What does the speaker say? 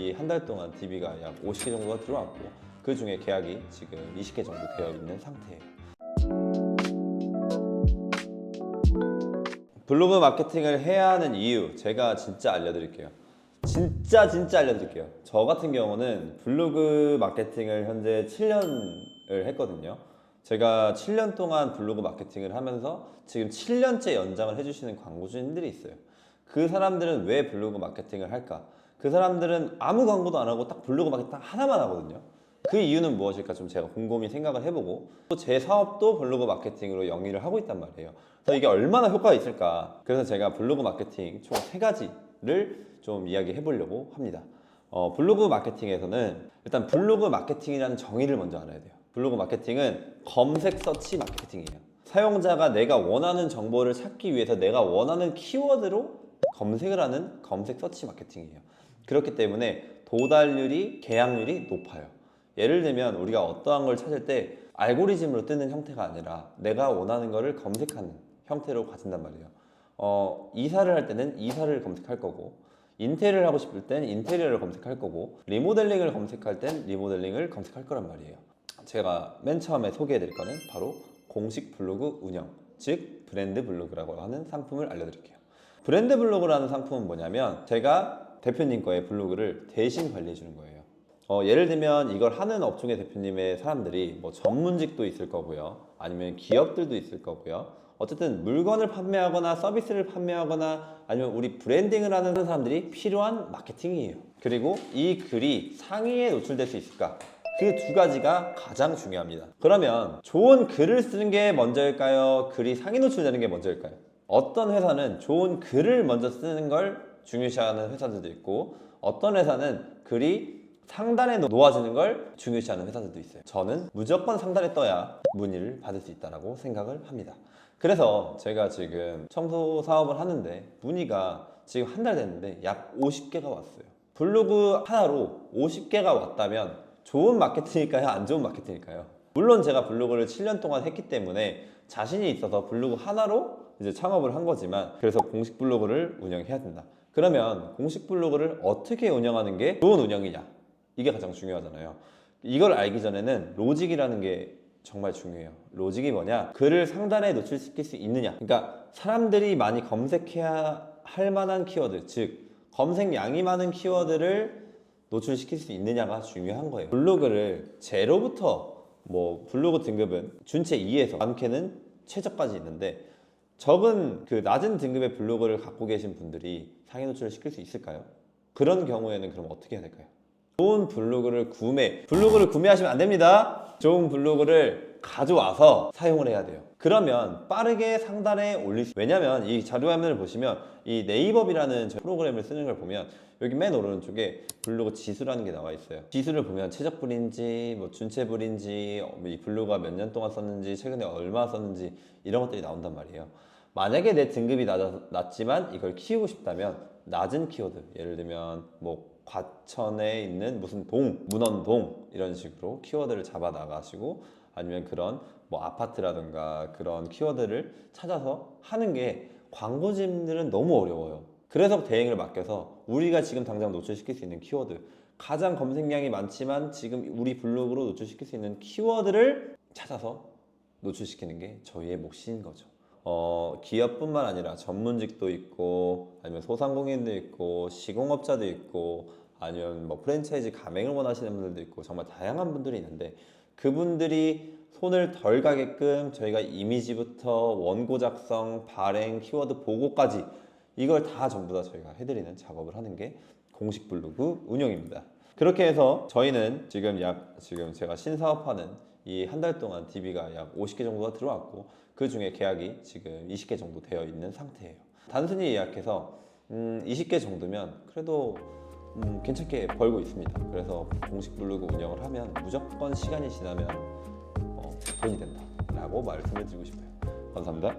이 한 달 동안 DB가 약 50개 정도가 들어왔고 그 중에 계약이 지금 20개 정도 되어 있는 상태예요. 블로그 마케팅을 해야 하는 이유 제가 진짜 알려드릴게요. 진짜 진짜 알려드릴게요. 저 같은 경우는 블로그 마케팅을 현재 7년을 했거든요. 제가 7년 동안 블로그 마케팅을 하면서 지금 7년째 연장을 해주시는 광고주님들이 있어요. 그 사람들은 왜 블로그 마케팅을 할까? 그 사람들은 아무 광고도 안 하고 딱 블로그 마케팅 딱 하나만 하거든요. 그 이유는 무엇일까 좀 제가 곰곰이 생각을 해보고 또 제 사업도 블로그 마케팅으로 영위를 하고 있단 말이에요. 그래서 이게 얼마나 효과가 있을까? 그래서 제가 블로그 마케팅 총 세 가지를 좀 이야기해 보려고 합니다. 어, 블로그 마케팅에서는 일단 블로그 마케팅이라는 정의를 먼저 알아야 돼요. 블로그 마케팅은 검색 서치 마케팅이에요. 사용자가 내가 원하는 정보를 찾기 위해서 내가 원하는 키워드로 검색을 하는 검색 서치 마케팅이에요. 그렇기 때문에 도달률이 계약률이 높아요. 예를 들면 우리가 어떠한 걸 찾을 때 알고리즘으로 뜨는 형태가 아니라 내가 원하는 거를 검색하는 형태로 가진단 말이에요. 어, 이사를 할 때는 이사를 검색할 거고 인테리어를 하고 싶을 땐 인테리어를 검색할 거고 리모델링을 검색할 땐 리모델링을 검색할 거란 말이에요. 제가 맨 처음에 소개해 드릴 거는 바로 공식 블로그 운영, 즉 브랜드 블로그라고 하는 상품을 알려드릴게요. 브랜드 블로그라는 상품은 뭐냐면 제가 대표님 거의 블로그를 대신 관리해 주는 거예요. 어, 예를 들면 이걸 하는 업종의 대표님의 사람들이 뭐 전문직도 있을 거고요. 아니면 기업들도 있을 거고요. 어쨌든 물건을 판매하거나 서비스를 판매하거나 아니면 우리 브랜딩을 하는 사람들이 필요한 마케팅이에요. 그리고 이 글이 상위에 노출될 수 있을까? 그 두 가지가 가장 중요합니다. 그러면 좋은 글을 쓰는 게 먼저일까요? 글이 상위 노출되는 게 먼저일까요? 어떤 회사는 좋은 글을 먼저 쓰는 걸 중요시하는 회사들도 있고 어떤 회사는 글이 상단에 놓아지는 걸 중요시하는 회사들도 있어요. 저는 무조건 상단에 떠야 문의를 받을 수 있다고 생각을 합니다. 그래서 제가 지금 청소 사업을 하는데 문의가 지금 한 달 됐는데 약 50개가 왔어요. 블로그 하나로 50개가 왔다면 좋은 마케팅일까요? 안 좋은 마케팅일까요? 물론 제가 블로그를 7년 동안 했기 때문에 자신이 있어서 블로그 하나로 이제 창업을 한 거지만 그래서 공식 블로그를 운영해야 된다. 그러면 공식 블로그를 어떻게 운영하는 게 좋은 운영이냐? 이게 가장 중요하잖아요. 이걸 알기 전에는 로직이라는 게 정말 중요해요. 로직이 뭐냐? 글을 상단에 노출시킬 수 있느냐? 그러니까 사람들이 많이 검색해야 할 만한 키워드, 즉 검색량이 많은 키워드를 노출시킬 수 있느냐가 중요한 거예요. 블로그를 제로부터 뭐 블로그 등급은 준체 2에서 많게는 최저까지 있는데 적은 그 낮은 등급의 블로그를 갖고 계신 분들이 상위 노출을 시킬 수 있을까요? 그런 경우에는 그럼 어떻게 해야 될까요? 좋은 블로그를 구매, 블로그를 구매하시면 안 됩니다. 좋은 블로그를 가져와서 사용을 해야 돼요. 그러면 빠르게 상단에 올릴 수, 왜냐면 이 자료 화면을 보시면 이 네이버비라는 저 프로그램을 쓰는 걸 보면 여기 맨 오른쪽에 블로그 지수라는 게 나와 있어요. 지수를 보면 최적불인지, 뭐 준체불인지, 어, 이 블로그가 몇 년 동안 썼는지, 최근에 얼마 썼는지 이런 것들이 나온단 말이에요. 만약에 내 등급이 낮아, 낮지만 이걸 키우고 싶다면 낮은 키워드, 예를 들면 뭐 과천에 있는 무슨 동, 문헌동 이런 식으로 키워드를 잡아 나가시고 아니면 그런 뭐 아파트라든가 그런 키워드를 찾아서 하는 게 광고주님들은 너무 어려워요. 그래서 대행을 맡겨서 우리가 지금 당장 노출시킬 수 있는 키워드 가장 검색량이 많지만 지금 우리 블로그로 노출시킬 수 있는 키워드를 찾아서 노출시키는 게 저희의 몫인 거죠. 어, 기업뿐만 아니라 전문직도 있고 아니면 소상공인도 있고 시공업자도 있고 아니면 뭐 프랜차이즈 가맹을 원하시는 분들도 있고 정말 다양한 분들이 있는데 그분들이 손을 덜 가게끔 저희가 이미지부터 원고 작성, 발행, 키워드 보고까지 이걸 다 전부 다 저희가 해드리는 작업을 하는 게 공식 블로그 운영입니다. 그렇게 해서 저희는 지금 약 지금 제가 신사업하는 이 한 달 동안 DB가 약 50개 정도가 들어왔고 그 중에 계약이 지금 20개 정도 되어 있는 상태예요. 단순히 예약해서 음, 20개 정도면 그래도 음, 괜찮게 벌고 있습니다. 그래서 공식 블로그 운영을 하면 무조건 시간이 지나면 어, 돈이 된다라고 말씀을 드리고 싶어요. 감사합니다.